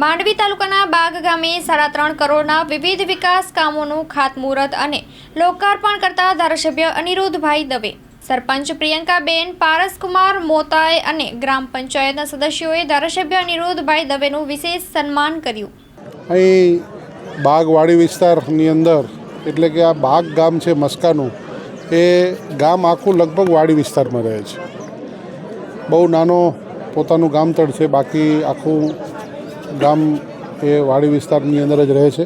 માંડવી તાલુકાના બાગ ગામે સાડા ત્રણ કરોડના વિવિધ વિકાસ કામોનું ખાતમુહૂર્ત અને લોકાર્પણ કરતા ધારાસભ્ય અનિરુદ્ધભાઈ દવે, સરપંચ પ્રિયંકાબેન, પારસકુમાર મોતાએ અને ગ્રામ પંચાયતના સદસ્યોએ ધારાસભ્ય અનિરુદ્ધભાઈ દવેનું વિશેષ સન્માન કર્યું. અહીં બાગવાડી વિસ્તારની અંદર, એટલે કે આ બાગ ગામ છે મસ્કાનું, એ ગામ આખું લગભગ વાડી વિસ્તારમાં રહે છે. બહુ નાનો પોતાનું ગામતળ છે, બાકી આખું ગામ એ વાડી વિસ્તારની અંદર જ રહે છે.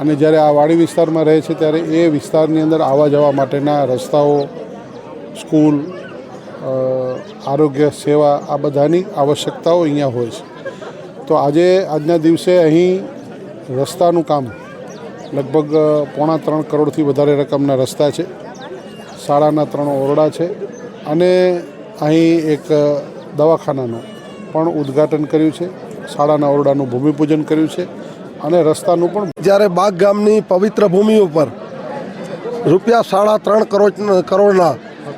અને જ્યારે આ વાડી વિસ્તારમાં રહે છે ત્યારે એ વિસ્તારની અંદર આવવા જવા માટેના રસ્તાઓ, સ્કૂલ આરોગ્ય સેવા આ બધાની આવશ્યકતાઓ અહીંયા હોય છે. તો આજે, આજના દિવસે અહીં રસ્તાનું કામ લગભગ પોણા ત્રણ કરોડથી વધારે રકમના રસ્તા છે. શાળાના ત્રણ ઓરડા છે અને અહીં એક દવાખાનાનું પણ ઉદ્ઘાટન કર્યું છે. શાળાના ઓરડાનું ભૂમિપૂજન કર્યું છે અને રસ્તાનું પણ જ્યારે બાગ ગામની પવિત્ર ભૂમિ ઉપર રૂપિયા સાડા ત્રણ કરોડ, કરોડના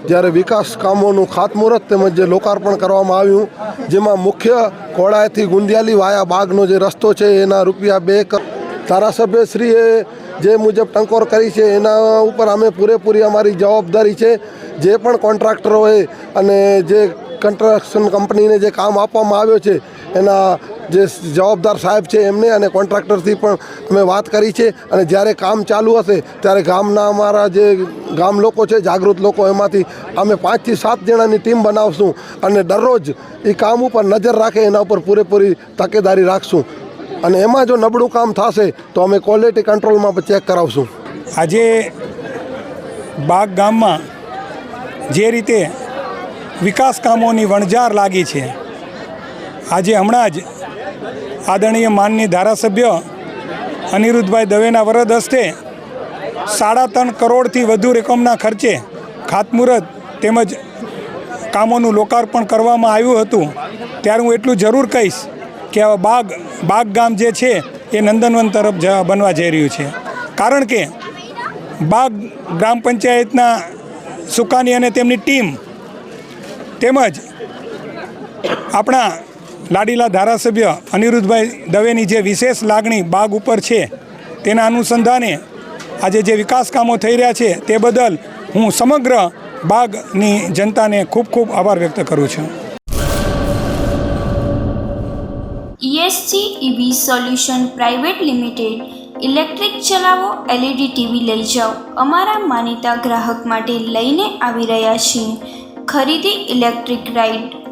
જ્યારે વિકાસ કામોનું ખાતમુહૂર્ત તેમજ જે લોકાર્પણ કરવામાં આવ્યું, જેમાં મુખ્ય કોળાએથી ગુંદિયાલી વાયા બાગનો જે રસ્તો છે, એના રૂપિયા બે ધારાસભ્યશ્રીએ જે મુજબ ટંકોર કરી છે, એના ઉપર અમે પૂરેપૂરી અમારી જવાબદારી છે, જે પણ કોન્ટ્રાક્ટરોએ અને જે કન્સ્ટ્રક્શન કંપનીને જે કામ આપવામાં આવ્યો છે, એના જે જવાબદાર સાહેબ છે એમને અને કોન્ટ્રાક્ટરથી પણ અમે વાત કરી છે અને જ્યારે કામ ચાલુ હશે ત્યારે ગામના અમારા જે ગામ લોકો છે, જાગૃત લોકો, એમાંથી અમે પાંચથી સાત જણાની ટીમ બનાવશું અને દરરોજ એ કામ ઉપર નજર રાખે, એના ઉપર પૂરેપૂરી તકેદારી રાખશું. અને એમાં જો નબળું કામ થશે, તો અમે ક્વોલિટી કંટ્રોલમાં ચેક કરાવશું. આજે બાગ ગામમાં જે રીતે વિકાસ કામોની વણઝાર લાગી છે, આજે હમણાં જ આદરણીય માનની ધારાસભ્ય અનિરુદ્ધભાઈ દવેના વરદ હસ્તે સાડા ત્રણ કરોડથી વધુ રકમના ખર્ચે ખાતમુહૂર્ત તેમજ કામોનું લોકાર્પણ કરવામાં આવ્યું હતું. ત્યારે હું એટલું જરૂર કહીશ કે આ બાગ બાગ ગામ જે છે એ નંદનવન તરફ બનવા જઈ રહ્યું છે. કારણ કે બાગ ગ્રામ પંચાયતના સુકાની અને તેમની ટીમ તેમજ આપણા લાડીલા ધારાસભ્ય અનિરુદ્ધભાઈ દવેની જે વિશેષ લાગણી બાગ ઉપર છે, તેના અનુસંધાને આજે જે વિકાસ કામો થઈ રહ્યા છે, તે બદલ હું સમગ્ર બાગની જનતાને ખૂબ ખૂબ આભાર વ્યક્ત કરું છું. ESC EV solution private limited electric ચલાવો એલઈડી ટીવી લઈ જાઓ. અમારા માનીતા ગ્રાહક માટે લઈને આવી રહ્યા છીએ. ખરીદી electric ride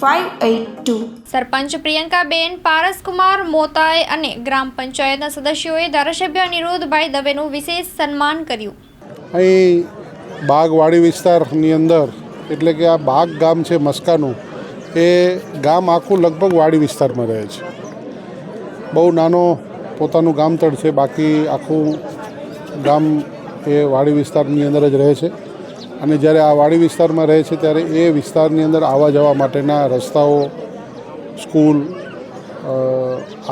five eight two sarpanch Priyankaben Paraskumar મોતાએ અને ગ્રામ પંચાયતના સદસ્યોએ ધારાસભ્ય અનિરુદ્ધભાઈ દવેનું વિશેષ સન્માન કર્યું. અહીં બાગવાડી વિસ્તારની અંદર એટલે કે આ બાગ ગામ છે મસ્કાનું એ ગામ આખું લગભગ વાડી વિસ્તારમાં રહે છે. બહુ નાનો પોતાનું ગામતળ છે બાકી આખું ગામ એ વાડી વિસ્તારની અંદર જ રહે છે. અને જ્યારે આ વાડી વિસ્તારમાં રહે છે ત્યારે એ વિસ્તારની અંદર આવવા જવા માટેના રસ્તાઓ, સ્કૂલ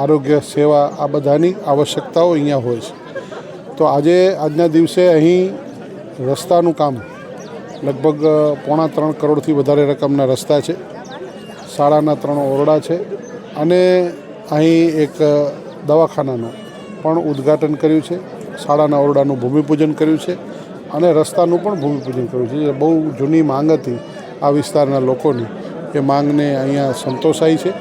આરોગ્ય સેવા આ બધાની આવશ્યકતાઓ અહીંયા હોય છે. તો આજે, આજના દિવસે અહીં રસ્તાનું કામ લગભગ પોણા ત્રણ કરોડથી વધારે રકમના રસ્તા છે. શાળાના ત્રણ ઓરડા છે અને અહીં એક દવાખાનાનું પણ ઉદ્ઘાટન કર્યું છે. શાળાના ઓરડાનું ભૂમિપૂજન કર્યું છે. અને રસ્તાનું પણ ભૂમિપૂજન કર્યું છે. જે બહુ જૂની માંગ હતી આ વિસ્તારના લોકોની. એ માંગને અહીંયા સંતોષાઈ છે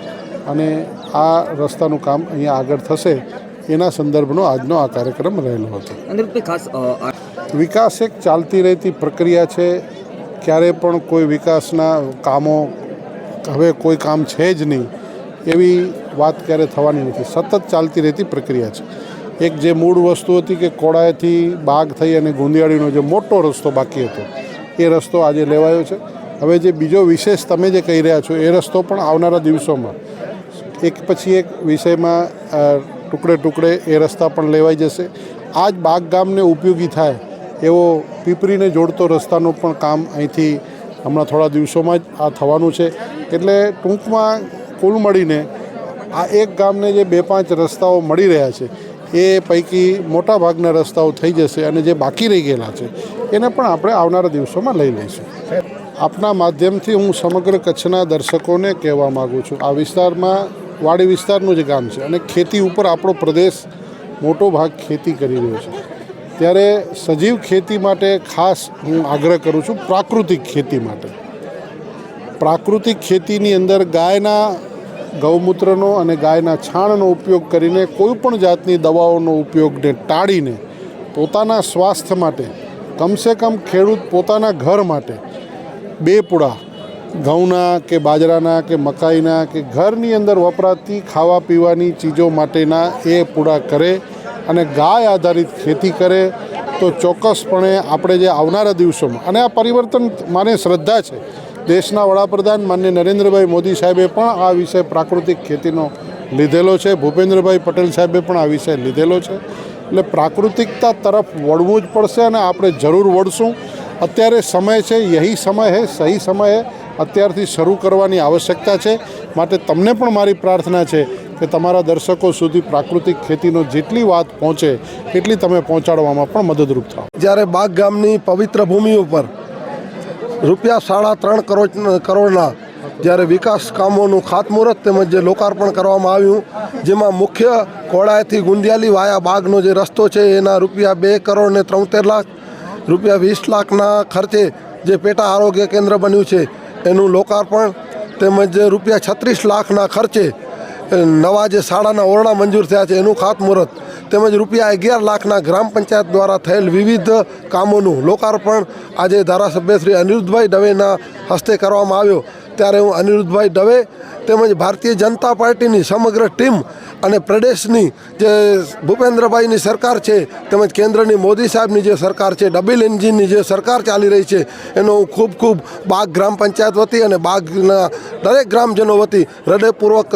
અને આ રસ્તાનું કામ અહીંયા આગળ થશે એના સંદર્ભનો આજનો આ કાર્યક્રમ રહેલો હતો. વિકાસ એક ચાલતી રહેતી પ્રક્રિયા છે. ક્યારે પણ કોઈ વિકાસના કામો હવે કોઈ કામ છે જ નહીં એવી વાત ક્યારે થવાની નથી. સતત ચાલતી રહેતી પ્રક્રિયા છે. એક જે મૂળ વસ્તુ હતી કે કોડાએથી બાગ થઈ અને ગુંદિયાળીનો જે મોટો રસ્તો બાકી હતો, એ રસ્તો આજે લેવાયો છે. હવે જે બીજો વિશેષ તમે જે કહી રહ્યા છો, એ રસ્તો પણ આવનારા દિવસોમાં એક પછી એક વિષયમાં ટુકડે ટુકડે એ રસ્તા પણ લેવાઈ જશે. આ જ બાગ ગામને ઉપયોગી થાય એવો પીપરીને જોડતો રસ્તાનું પણ કામ અહીંથી હમણાં થોડા દિવસોમાં જ આ થવાનું છે. એટલે ટૂંકમાં કુલ મળીને આ એક ગામને જે બે પાંચ રસ્તાઓ મળી રહ્યા છે એ પૈકી મોટા ભાગના રસ્તાઓ થઈ જશે અને જે બાકી રહી ગયેલા છે, એને પણ આપણે આવનારા દિવસોમાં લઈ લઈશું. આપના માધ્યમથી હું સમગ્ર કચ્છના દર્શકોને કહેવા માગું છું, આ વિસ્તારમાં, વાડી વિસ્તારનું જ ગામ છે અને ખેતી ઉપર આપણો પ્રદેશ મોટો ભાગ ખેતી કરી રહ્યો છે. ત્યારે સજીવ ખેતી માટે ખાસ હું આગ્રહ કરું છું પ્રાકૃતિક ખેતી માટે. પ્રાકૃતિક ખેતીની અંદર ગાયના ગૌમૂત્રનો અને ગાયના છાણનો ઉપયોગ કરીને કોઈ પણ જાતની દવાઓનો ઉપયોગને ટાળીને પોતાના સ્વાસ્થ્ય માટે, કમસે કમ ખેડૂત પોતાના ઘર માટે, બે પૂળા ઘઉંના કે બાજરાના કે મકાઈના કે ઘરની અંદર વપરાતી ખાવા પીવાની ચીજો માટેના એ પૂળા કરે અને ગાય આધારિત ખેતી કરે, તો ચોક્કસપણે આપણે જે આવનારા દિવસોમાં, અને આ પરિવર્તન માને શ્રદ્ધા છે દેશના વડાપ્રધાન માન્ય નરેન્દ્રભાઈ મોદી સાહેબે પણ આ વિષય પ્રાકૃતિક ખેતીનો લીધેલો છે. ભૂપેન્દ્રભાઈ પટેલ સાહેબે પણ આ વિષય લીધેલો છે. એટલે પ્રાકૃતિકતા તરફ વળવું જ પડશે અને આપણે જરૂર વળશું. અત્યારે સમય છે, યહી સમય હે, સહી સમય હે. અત્યારથી શરૂ કરવાની આવશ્યકતા છે. માટે તમને પણ મારી પ્રાર્થના છે કે તમારા દર્શકો સુધી પ્રાકૃતિક ખેતીનો જેટલી વાત પહોંચે, એટલી તમે પહોંચાડવામાં પણ મદદરૂપ થાઓ. જ્યારે બાગ ગામની પવિત્ર ભૂમિ ઉપર રૂપિયા સાડા ત્રણ કરોડ કરોડના જ્યારે વિકાસ કામોનું ખાતમુહૂર્ત તેમજ જે લોકાર્પણ કરવામાં આવ્યું, જેમાં મુખ્ય કોડાએથી ગુંદિયાલી વાયા બાગનો જે રસ્તો છે, એના રૂપિયા બે કરોડ ને ત્રોતેર લાખ, રૂપિયા વીસ લાખના ખર્ચે જે પેટા આરોગ્ય કેન્દ્ર બન્યું છે, એનું લોકાર્પણ તેમજ રૂપિયા છત્રીસ લાખના ખર્ચે નવા જે શાળાના ઓરડા મંજૂર થયા છે, એનું ખાતમુહૂર્ત તેમજ રૂપિયા અગિયાર લાખના ગ્રામ પંચાયત દ્વારા થયેલ વિવિધ કામોનું લોકાર્પણ આજે ધારાસભ્ય શ્રી અનિરુદ્ધભાઈ દવેના હસ્તે કરવામાં આવ્યો. ત્યારે હું અનિરુદ્ધભાઈ દવે તેમજ ભારતીય જનતા પાર્ટીની સમગ્ર ટીમ અને પ્રદેશની જે ભૂપેન્દ્રભાઈની સરકાર છે, તેમજ કેન્દ્રની મોદી સાહેબની જે સરકાર છે, ડબલ એન્જિનની જે સરકાર ચાલી રહી છે, એનો હું ખૂબ ખૂબ બાગ ગ્રામ પંચાયત વતી અને બાગના દરેક ગ્રામજનો વતી હૃદયપૂર્વક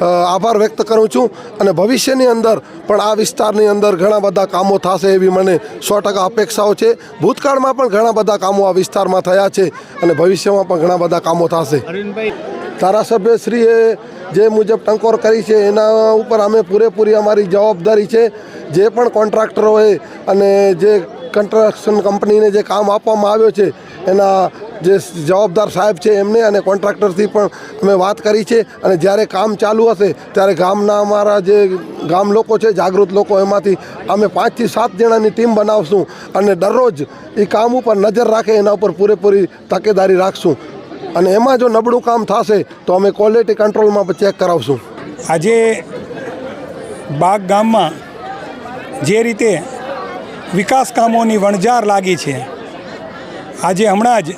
આભાર વ્યક્ત કરું છું અને ભવિષ્યની અંદર પણ આ વિસ્તારની અંદર ઘણા બધા કામો થશે એવી મને સો ટકા અપેક્ષાઓ છે. ભૂતકાળમાં પણ ઘણા બધા કામો આ વિસ્તારમાં થયા છે અને ભવિષ્યમાં પણ ઘણા બધા કામો થશે. ધારાસભ્યશ્રીએ જે મુજબ ટંકોર કરી છે એના ઉપર અમે પૂરેપૂરી અમારી જવાબદારી છે. જે પણ કોન્ટ્રાક્ટરોએ અને જે કન્સ્ટ્રક્શન કંપનીને જે કામ આપવામાં આવ્યો છે, એના જે જવાબદાર સાહેબ છે એમને અને કોન્ટ્રાક્ટરથી પણ અમે વાત કરી છે અને જ્યારે કામ ચાલુ હશે, ત્યારે ગામના અમારા જે ગામ લોકો છે, જાગૃત લોકો, એમાંથી અમે પાંચથી સાત જણાની ટીમ બનાવશું અને દરરોજ એ કામ ઉપર નજર રાખે, એના ઉપર પૂરેપૂરી તકેદારી રાખશું. અને એમાં જો નબળું કામ થશે, તો અમે ક્વોલિટી કંટ્રોલમાં પણ ચેક કરાવશું. આજે બાગ ગામમાં જે રીતે વિકાસ કામોની વણઝાર લાગી છે. આજે હમણાં જ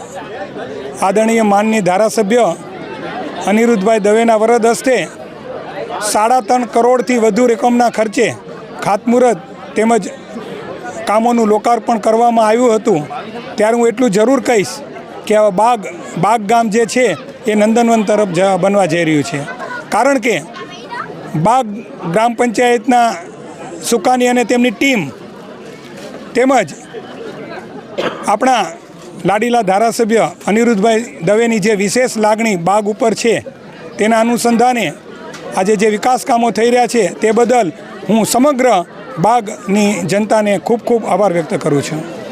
આદરણીય માનની ધારાસભ્ય અનિરુદ્ધભાઈ દવેના વરદ હસ્તે સાડા ત્રણ કરોડથી વધુ રકમના ખર્ચે ખાતમુહૂર્ત તેમજ કામોનું લોકાર્પણ કરવામાં આવ્યું હતું. ત્યારે હું એટલું જરૂર કહીશ કે આ બાગ બાગ ગામ જે છે એ નંદનવન તરફ બનવા જઈ રહ્યું છે. કારણ કે બાગ ગ્રામ પંચાયતના સુકાની અને તેમની ટીમ તેમજ આપણા લાડીલા ધારાસભ્ય અનિરુદ્ધભાઈ દવેની જે વિશેષ લાગણી બાગ ઉપર છે, તેના અનુસંધાને આજે જે વિકાસ કામો થઈ રહ્યા છે, તે બદલ હું સમગ્ર બાગની જનતાને ખૂબ ખૂબ આભાર વ્યક્ત કરું છું.